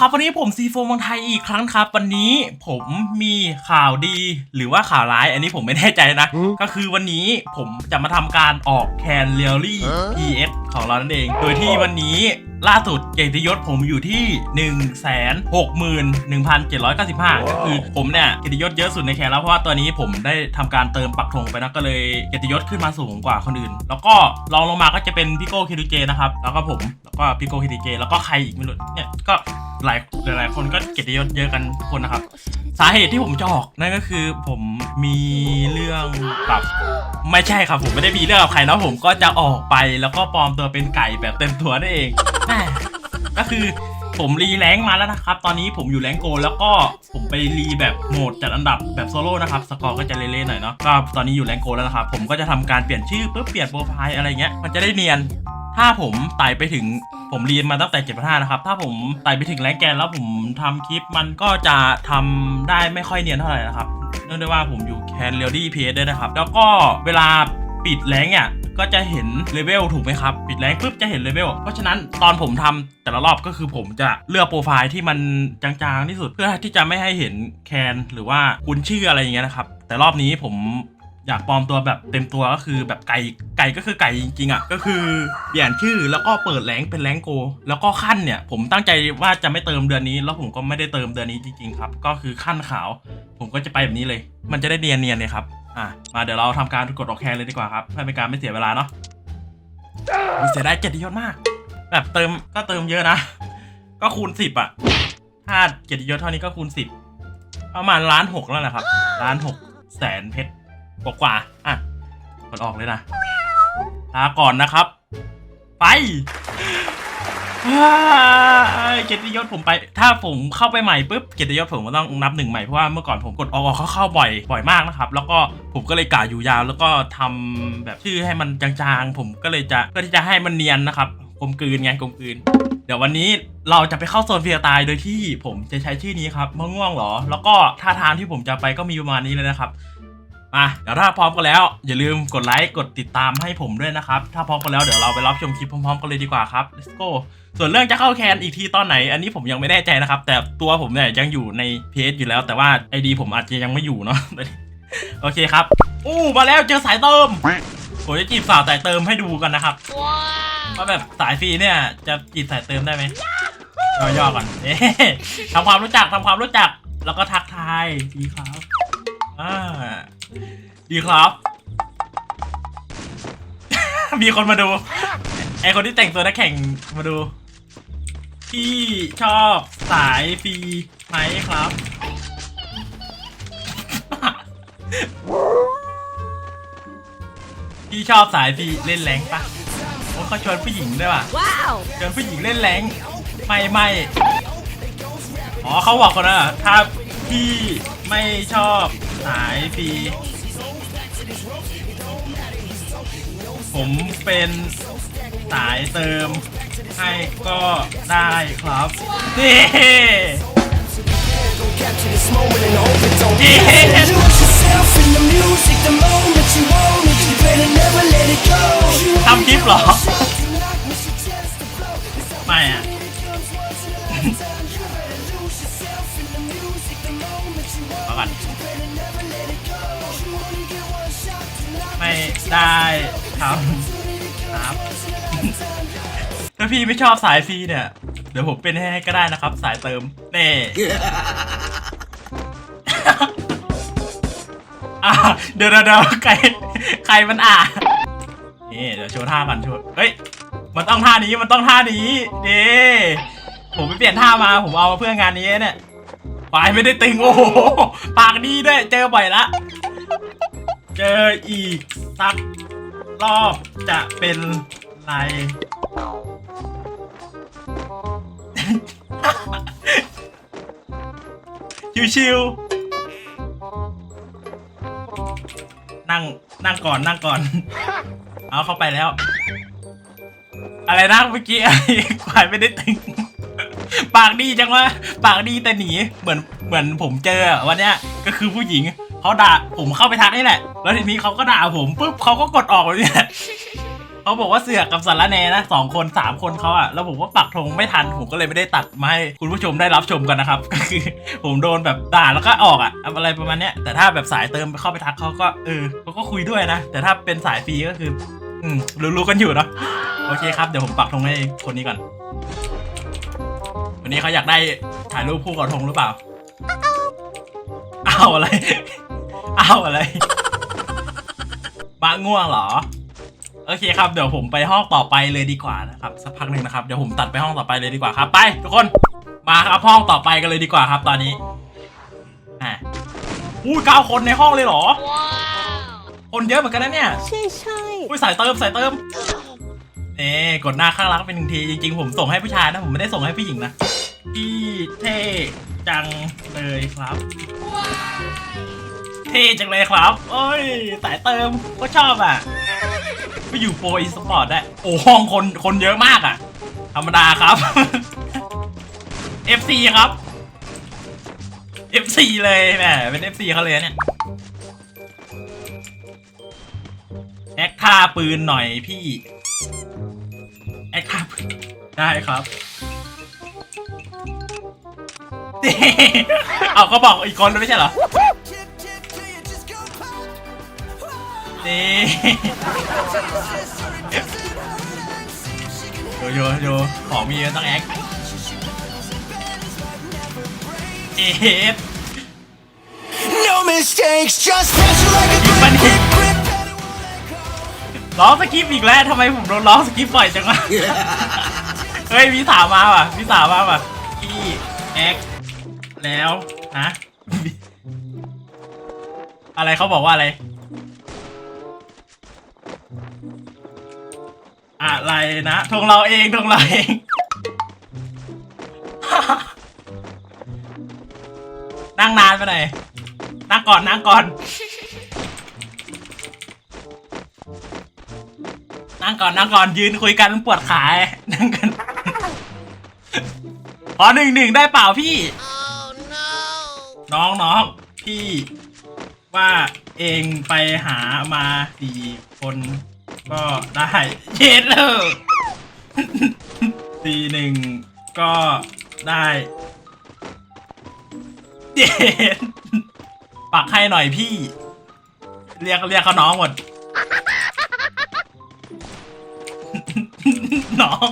ครับวันนี้ผมซีโฟเมืองไทยอีกครั้งครับ วันนี้ผมมีข่าวดีหรือว่าข่าวร้าย อันนี้ผมไม่แน่ใจนะอืมก็คือวันนี้ผมจะมาทำการออกแคนเรียลลี่ PS ของเรานั่นเอง โดยที่วันนี้ล่าสุดเกียรติยศผมอยู่ที่ 1 6 1 1 7 9 5 ก็คือผมเนี่ยเกียรติยศเยอะสุดในแคนแล้วเพราะว่าตัวนี้ผมได้ทำการเติมปักธงไปนะก็เลยเกียรติยศขึ้นมาสูงกว่าคนอื่น แล้วก็รองลงมาก็จะเป็นพี่โก้คิดูเจนะครับแล้วก็ผมแล้วก็พี่โก้คิดูเจแล้วก็ใครอีกไม่รู้เนี่ยก็หลายหลายๆคนก็เกียรติยศเยอะกันทุกคนนะครับ สาเหตุที่ผมจะออกนั่นก็คือผมมีเรื่องกับไม่ใช่ครับผมไม่ได้มีเรื่องกับใครนะผมก็จะออกไปแล้วก็ปลอมตัวเป็นไก่แบบเต็มตัวนั่นเองแม่ก็คือ ผมรีแรงมาแล้วนะครับ ตอนนี้ผมอยู่แรงโกแล้วก็ผมไปรีแบบโหมดจัดอันดับแบบโซโล่นะครับ สกอร์ก็จะเละๆหน่อยเนาะ ก็ตอนนี้อยู่แรงโกแล้วนะครับ ผมก็จะทำการเปลี่ยนชื่อปุ๊บเปลี่ยนโปรไฟล์อะไรเงี้ย มันจะได้เนียน ถ้าผมไต่ไปถึงผมเรียนมาตั้งแต่7 5นะครับ ถ้าผมไต่ไปถึงแรงแกนแล้วผมทำคลิปมันก็จะทำได้ไม่ค่อยเนียนเท่าไหร่นะครับ เนื่องด้วยว่าผมอยู่แคนเรียลดี้พีเอด้วยนะครับ แล้วก็เวลาปิดแรงเนี่ย ก็จะเห็นเลเวลถูกไหมครับ ปิดแรงปุ๊บจะเห็นเลเวลเพราะฉะนั้นตอนผมทำแต่ละรอบก็คือผมจะเลือกโปรไฟล์ที่มันจางๆที่สุดเพื่อที่จะไม่ให้เห็นแคนหรือว่าคุณชื่ออะไรอย่างเงี้ยนะครับแต่รอบนี้ผม อยากปลอมตัวแบบเต็มตัวก็คือแบบไก่ไก่ก็คือไก่จริงๆอะก็คือเปลี่ยนชื่อแล้วก็เปิดแรงเป็นแรงโก แล้วก็ขั้นเนี่ย ผมตั้งใจว่าจะไม่เติมเดือนนี้ แล้วผมก็ไม่ได้เติมเดือนนี้จริงๆครับ ก็คือขั้นขาว ผมก็จะไปแบบนี้เลย มันจะได้เนียนๆเลยครับอะมาเดี๋ยวเราทำการกดออกแคนเลยดีกว่าครับเพื่อเป็นการไม่เสียเวลาเนาะอุ๊ยเสียไดายเจ็ดยศมาก แบบเติมก็เติมเยอะนะ ก็คูณสิบอะถ้าเกียรติยศเท่านี้ก็คูณสิบประมาณล้านหกแล้วนะครับล้านหกแสนเพชร กว่ากว่าอะกดออกเลยนะลาก่อนนะครับ ไปเกียรติยศผมไป ถ้าผมเข้าไปใหม่ปุ๊บเกียรติยศผมก็ต้องนับหนึ่งใหม่เพราะว่าเมื่อก่อนผมกดออกเขาเข้าบ่อยบ่อยมากนะครับ แล้วก็ผมก็เลยกะอยู่ยาว แล้วก็ทำแบบชื่อให้มันจางๆ ผมก็เลยจะเพื่อที่จะให้มันเนียนนะครับกลมกลืนไงกลมกลืน เดี๋ยววันนี้เราจะไปเข้าโซนเฟียตายโดยที่ผมจะใช้ชื่อนี้ครับมะง่วงเหรอ แล้วก็ท่าทางที่ผมจะไปก็มีประมาณนี้เลยนะครับ มาเดี๋ยวถ้าพร้อมกันแล้ว อย่าลืมกดไลค์กดติดตามให้ผมด้วยนะครับ ถ้าพร้อมกันแล้วเดี๋ยวเราไปรับชมคลิปพร้อมๆกันเลยดีกว่าครับ let's go ส่วนเรื่องจะเข้าแคนอีกทีตอนไหน อันนี้ผมยังไม่แน่ใจนะครับ แต่ตัวผมเนี่ยยังอยู่ในเพจอยู่แล้ว แต่ว่า ID ผมอาจจะยังไม่อยู่เนาะโอเคครับอู้มาแล้วเจอสายเติมผมจะจีบสาวสายเติมให้ดูกันนะครับว่าแบบสายฟรีเนี่ยจะจีบสายเติมได้ไหมย่อๆก่อนทำความรู้จักทำความรู้จัก แล้วก็ทักทายดีครับ อ่าดีครับ มีคนมาดู ไอคนที่แต่งตัวนักแข่งมาดู พี่ชอบสายฟรีไหมครับ พี่ชอบสายฟรีเล่นแรงปะโอ้เขาชวนผู้หญิงด้วยว่ะ Wow! ชวนผู้หญิงเล่นแรงไม่ไม่อ๋อเขาบอกคนนะถ้าพี่ ไม่ชอบสายฟรีผมเป็นสายเติม ให้ก็ได้ครับนี่ Capture this moment and hope it don't Yeah. Lose yourself in the music the moment you own it You better never let it go ทำคลิปเหรอ ไม่อะ ก่อน ไม่ได้ทำครับ ถ้าพี่ไม่ชอบสายฟรีเนี่ย เดี๋ยวผมเป็นให้ก็ได้นะครับ สายเติมเน่เดี๋ยวเดี๋ยวใครใครมันอะนี่เดี๋ยวโชว์ท่ากันโชว์เฮ้ย มันต้องท่านี้มันต้องท่านี้เด้ผมไปเปลี่ยนท่ามาผมเอามาเพื่องานนี้เนี่ย ปไม่ได้ตึงโอ้โหปากดีด้วยเจอบ่อยละ เจออีกสักรอบจะเป็นไร ชิวๆนั่งนั่งก่อนนั่งก่อน เอาเข้าไปแล้ว อะไรนะเมื่อกี้ไอ้ควายไม่ได้ตึง ปากดีจังวะปากดีแต่หนีเหมือนเหมือนผมเจอวันเนี้ยก็คือผู้หญิงเขาด่าผมเข้าไปทักนี่แหละ แล้วทีนี้เขาก็ด่าผมปุ๊บเขาก็กดออกแบบเนี้ยเขาบอกว่าเสือกกับสารแนนะสองคนสามคนเขาอะแล้วผมว่าปักธงไม่ทันผมก็เลยไม่ได้ตัดมาให้คุณผู้ชมได้รับชมกันนะครับ ก็คือผมโดนแบบด่าแล้วก็ออกอะอะไรประมาณเนี้ยแต่ถ้าแบบสายเติมเข้าไปทักเขาก็เออเขาก็คุยด้วยนะ แต่ถ้าเป็นสายฟรีก็คือ อืมรู้ๆกันอยู่เนาะโอเคครับเดี๋ยวผมปักธงให้คนนี้ก่อน วันนี้เขาอยากได้ถ่ายรูปคู่กับธงหรือเปล่าเอาอะไรเอาอะไรมาง่วงเหรอ โอเคครับ เดี๋ยวผมไปห้องต่อไปเลยดีกว่านะครับ สักพักหนึ่งนะครับ เดี๋ยวผมตัดไปห้องต่อไปเลยดีกว่าครับ ไป ทุกคน มาครับห้องต่อไปกันเลยดีกว่าครับ ตอนนี้อะอู้เก้าคนในห้องเลยเหรอ คนเยอะเหมือนกันนะเนี่ย ใช่ใช่อุ้ยสายเติมสายเติม เน่กดหน้าข้างรักเป็นหนึ่งทีจริงๆผมส่งให้ผู้ชายนะผมไม่ได้ส่งให้ผู้หญิงนะพี่เท่จังเลยครับ เท่จังเลยครับ โอ้ยสายเติมก็ชอบอะไปอยู่โปรอีสปอร์ตได้โอ้ห้องคนคนเยอะมากอะ ธรรมดาครับ FC ครับ FC เลยแหมเป็น FC เขาเลยเนี่ยแอคท่าปืนหน่อยพี่ ได้ครับ เอาเขาบอกอีกคนไม่ใช่เหรอ Tip, tip, till you just go pop. นี่โยโยโยของมีเยอะต้องแอคเอ็ด No mistakes, just pressure like a Funny. grip, grip, grip, and it won't let go. ร้องสกิปอีกแล้วทำไมผมโดนร้องสกิปบ่อยจังวะ เฮ้ยพี่สาวมาว่ะพี่สาวมาว่ะพี่แอคแล้วนะอะไรเขาบอกว่าอะไร อะไรนะทงเราเองทงเราเองนั่งนานไปไหนอยนั่งก่อนนั่งก่อน นั่งก่อนนั่งก่อนยืนคุยกันปวดขาไงนั่งกัน พอหนึ่งหนึ่งได้เปล่าพี่ น้องน้องพี่ว่าเองไปหามาสี่คนก็ได้เย็ดเลยสี่หนึ่งก็ได้เย็ดปักให้หน่อยพี่ เรียกเรียกเขาน้องหมด น้อง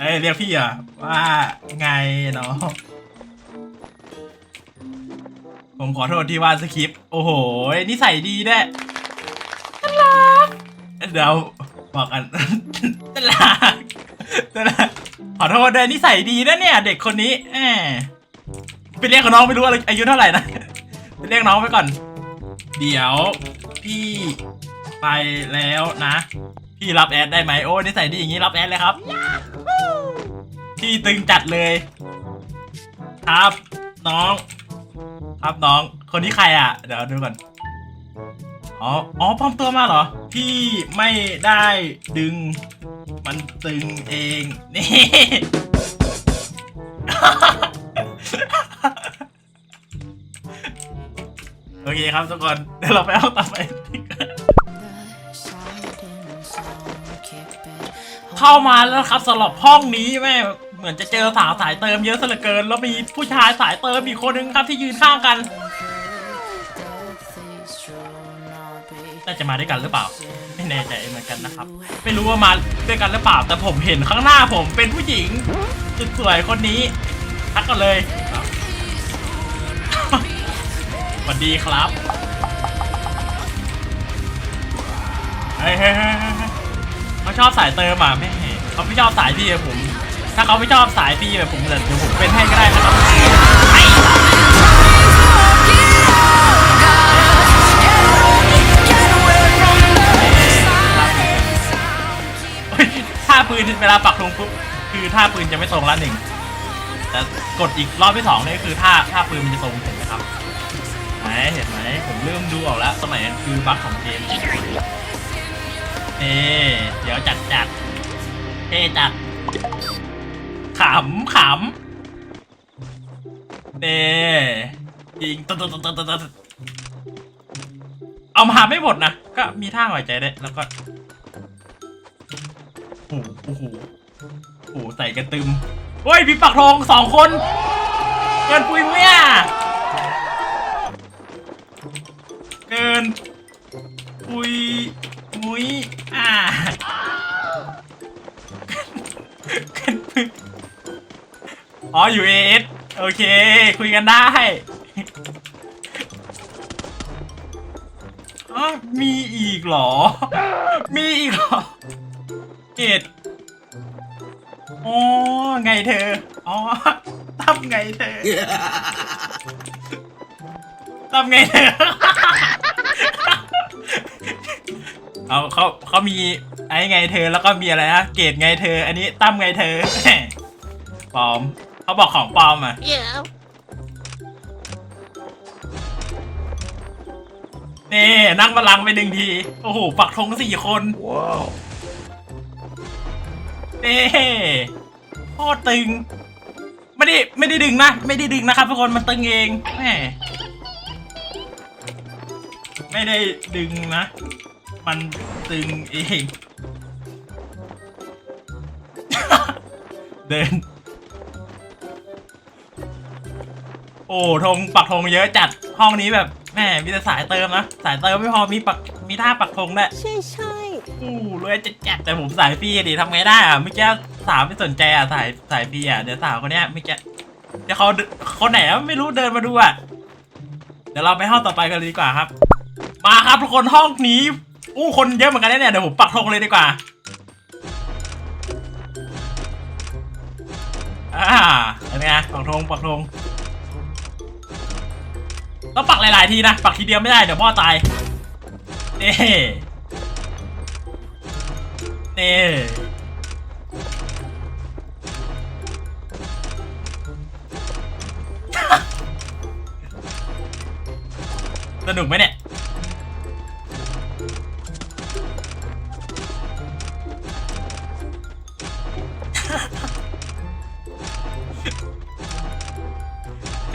เอ้ยเรียกพี่อะว่าไงเน้องผมขอโทษที่ว่าดสคริปต์โอ้โหนิสัยดีด้วยน่ารักเดี๋ยวบอกกันน่ารักน่ารักขอโทษด้วยนิสัยดีนะเนี่ย เด็กคนนี้แหมไปเรียกน้องไม่รู้อะไรอายุเท่าไหร่นะไปเรียกน้องไปก่อน เดี๋ยวพี่ไปแล้วนะ พี่รับแอดได้ไหมโอ้นิสัยดีอย่างนี้รับแอดเลยครับ พี่ตึงจัดเลย ครับ น้อง ครับน้อง คนนี้ใครอะ เดี๋ยวดูก่อน อ๋อ อ๋อปลอมตัวมาเหรอ พี่ไม่ได้ดึง มันตึงเอง นี่ โอเคครับทุกคน เดี๋ยวเราไปเอาต่อไป เข้ามาแล้วครับสำหรับห้องนี้แม่เหมือนจะเจอสาวสายเติมเยอะซะเหลือเกิน แล้วมีผู้ชายสายเติมอีกคนนึงครับที่ยืนข้างกันน่าจะมาด้วยกันหรือเปล่า ไม่แน่ใจเหมือนกันนะครับ ไม่รู้ว่ามาด้วยกันหรือเปล่า แต่ผมเห็นข้างหน้าผมเป็นผู้หญิงสุดสวยคนนี้ทักกันเลยสวัสดีครับเฮ้ย เขาชอบสายเติมอะแม่เขาไม่ชอบสายพี่ผม ถ้าเขาไม่ชอบสายพี่แบบผมเดี๋ยวผมเป็นให้ก็ได้นะครับท่าปืนเวลาปักธงปุ๊บคือท่าปืนจะไม่ตรงละหนึ่งแต่กดอีกรอบที่สองนี่คือท่าท่าปืนมันจะตรงเห็นไหมครับไหนเห็นไหมผมเริ่มดูออกแล้วสมัยนั้นคือบั๊กของเกม เอเดี๋ยวจัดจัดเอ๊จัดขำขำเน่ยิงตุ๊ดตุ๊ดตุ๊ดตุ๊ดเอามาไม่หมดนะ ก็มีท่าหายใจได้แล้วก็โอ้โหโอ้โหโอ้โหใส่กระตึมเฮ้ยมีปักทองสองคน เกินปุยมุ้ยอะเกินปุยมุ้ย อ่าอ๋ออยู่เอสโอเค คุยกันได้อ๋อมีอีกเหรอ มีอีกเหรอเกดอ๋อไงเธอ อ๋อทำไงเธอทำไงเธอ เอาเขาเขามีไอ้ไงเธอแล้วก็มีอะไรนะเกดไงเธอ อันนี้ตั้มไงเธอ ปลอมเขาบอกของปลอมอะ Yeah. นี่นั่งบัลลังก์ไปหนึ่งที โอ้โห ปักธงสี่คน ว้าวนี่โคตรตึง ไม่ได้ไม่ได้ดึงนะ ไม่ได้ดึงนะครับทุกคน มันตึงเองแหมไม่ได้ดึงนะ มันตึงเอง เดิน โอ้ธงปักธงเยอะจัดห้องนี้แบบแหม่มีแต่สายเติมนะสายเติมไม่พอมีปักมีท่าปักธงด้วยใช่ใช่อู้เลยจะจัดแต่ผมสายฟรีดิทำไงได้อะเมื่อกี้สาวไม่สนใจอะสายสายฟรีอะเดี๋ยวสาวคนเนี้ยเมื่อกี้เดี๋ยวเขาเดินคนไหนอะไม่รู้เดินมาดูอะเดี๋ยวเราไปห้องต่อไปกันเลยดีกว่าครับ มาครับทุกคนห้องนี้ อู้คนเยอะเหมือนกันนะเนี่ยเดี๋ยวผมปักธงเลยดีกว่าอ่าเห็นไหมปักธงปักธงต้องปักหลาย ๆ ทีนะ ปักทีเดียวไม่ได้ เดี๋ยวพ่อตายเน่นี่สนุกไหมเนี่ย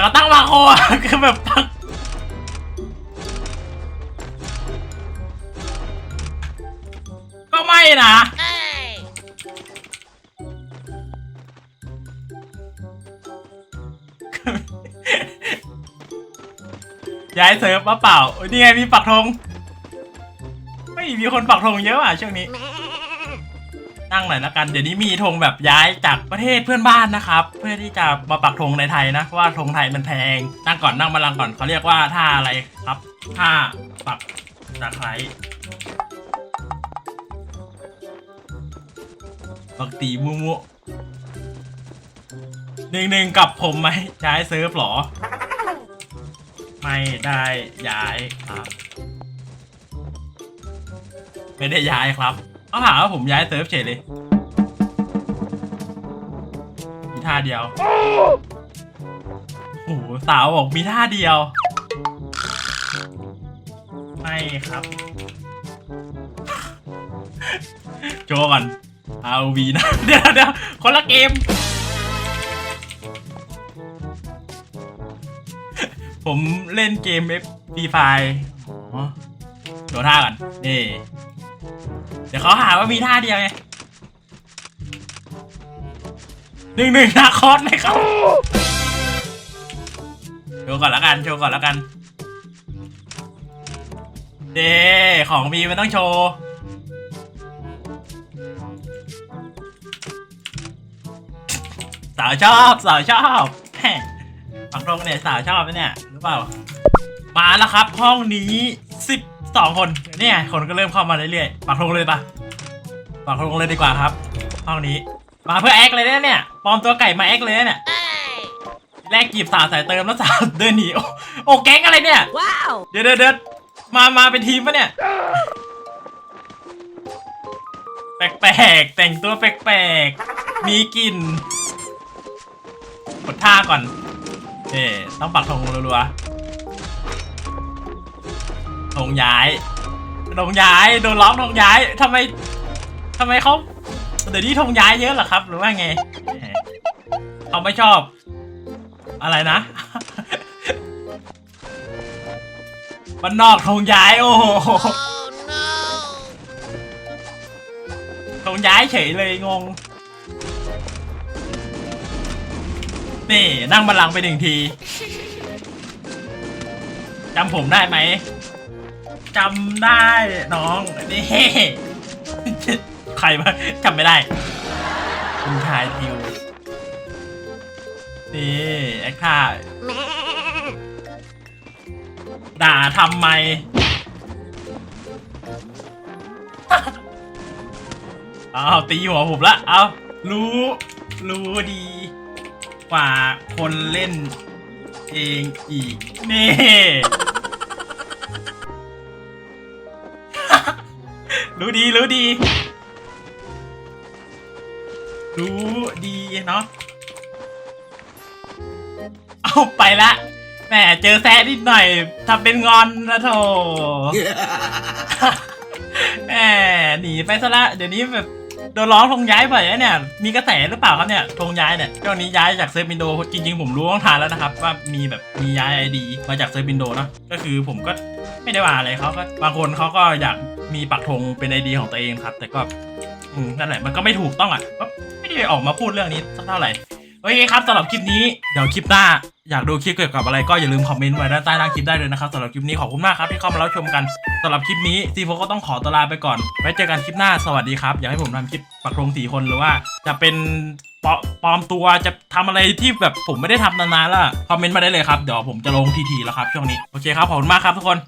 เดี๋ยวก็ตั้งมาโคคือแบบตั้งก็ไม่นะย้ายเซิร์ฟมาเปล่า นี่ไงมีปักธงไม่มีคนปักธงเยอะอะช่วงนี้ นั่งหน่อยละกัน เดี๋ยวนี้มีธงแบบย้ายจากประเทศเพื่อนบ้านนะครับ เพื่อที่จะมาปักธงในไทยนะเพราะว่าธงไทยมันแพง นั่งก่อนนั่งบัลลังก่อนเขาเรียกว่าท่าอะไรครับท่าปักตะไคร้ปักตีมุมุหนึ่งหนึ่งกับผมไหมย้ายเซิร์ฟหรอ ไม่ได้ย้ายครับ ไม่ได้ย้ายครับ เอาหาว่าผมย้ายเซิร์ฟเฉยเลยมีท่าเดียวโอ้โหสาวบอกมีท่าเดียว ไม่ครับ โจก่อนเอาวีนะ เดี๋ยวเดี๋ยวคนละเกม ผมเล่นเกม F ฟีไฟอ๋อโดท่าก่อนนี่ เดี๋ยวเขาหาว่ามีท่าเดียวไงหนึ่งหนึ่งนาคอสไหมครับโชว์ก่อนล้วกัน โชว์ก่อนล้วกัน เด้ของมีมันต้องโชว์ สาวชอบ สาวชอบฝั่งตรงเนี่ยสาวชอบไหมเนี่ย หรือเปล่า มาแล้วครับห้องนี้ สิบสองคนเนี่ยคนก็เริ่มเข้ามาเรื่อยๆปักธงเลยปะปักธงเลยดีกว่าครับห้องนี้ มาเพื่อแอคเลยนะเนี่ยปลอมตัวไก่มาแอคเลยนะเนี่ย Hey. แรกจีบสาวสายเติมแล้วสาวเดินหนีโอ้โอ้แก๊งอะไรเนี่ย Wow. เดี๋ยวเดี๋ยวเดี๋ยวมามาเป็นทีมปะเนี่ย แปลกๆแต่งตัวแปลกๆมีกลิ่นกดท่าก่อนเอ่ต้องปักธงรัวๆ ธงย้ายธงย้ายโดนล็อกธงย้ายทำไมทำไมเขาเดี๋ยวนี้ธงย้ายเยอะเหรอครับ หรือว่าไงเขาไม่ชอบ อะไรนะบ้านนอกธงย้ายโอ้โหธงย้ายเฉยเลยงงนี่นั่งบัลลังก์ไปหนึ่งทีจำผมได้ไหม จำได้น้องนี่ใครมาจำไม่ได้คุณชายทิวนี่ไอ้ข้าด่าทำไมเอาตีหัวผมละเอารู้ รู้ดี กว่าคนเล่นเองอีก นี่ รู้ดีรู้ดี รู้ดีเนาะเอาไปละแหมเจอแซะนิดหน่อยทำเป็นงอนนะโถแหมหนีไปซะละเดี๋ยวนี้แบบโดนร้องธงย้ายบ่อยนะเนี่ย มีกระแสหรือเปล่าครับเนี่ยธงย้ายเนี่ยช่วงนี้ย้ายจากเซิร์ฟินโดจริงๆผมรู้ต้องทานแล้วนะครับ ว่ามีแบบมีย้ายไอดีมาจากเซิร์ฟินโดเนอะก็คือผมก็ไม่ได้ว่าอะไรเขาก็บางคนเขาก็อยาก มีปักธงเป็นไอดีของตัวเองครับ แต่ก็อืมนั่นแหละมันก็ไม่ถูกต้องอะก็ไม่ได้ออกมาพูดเรื่องนี้สักเท่าไหร่โอเคครับสำหรับคลิปนี้เดี๋ยวคลิปหน้าอยากดูคลิปเกี่ยวกับอะไรก็อย่าลืมคอมเมนต์ไว้ด้านใต้ล่างคลิปได้เลยนะครับสำหรับคลิปนี้ขอบคุณมากครับที่เข้ามารับชมกันสำหรับคลิปนี้ซีโฟก็ต้องขอตวลาไปก่อนไว้เจอกันคลิปหน้าสวัสดีครับอยากให้ผมทำคลิปปักธงสี่คนหรือว่า จะเป็นปลอปลอมตัวจะทำอะไรที่แบบผมไม่ได้ทำนานๆแล้วคอมเมนต์มาได้เลยครับเดี๋ยวผมจะลงทีๆแล้วครับช่วงนี้โอเคครับขอบคุณมากครับทุกคน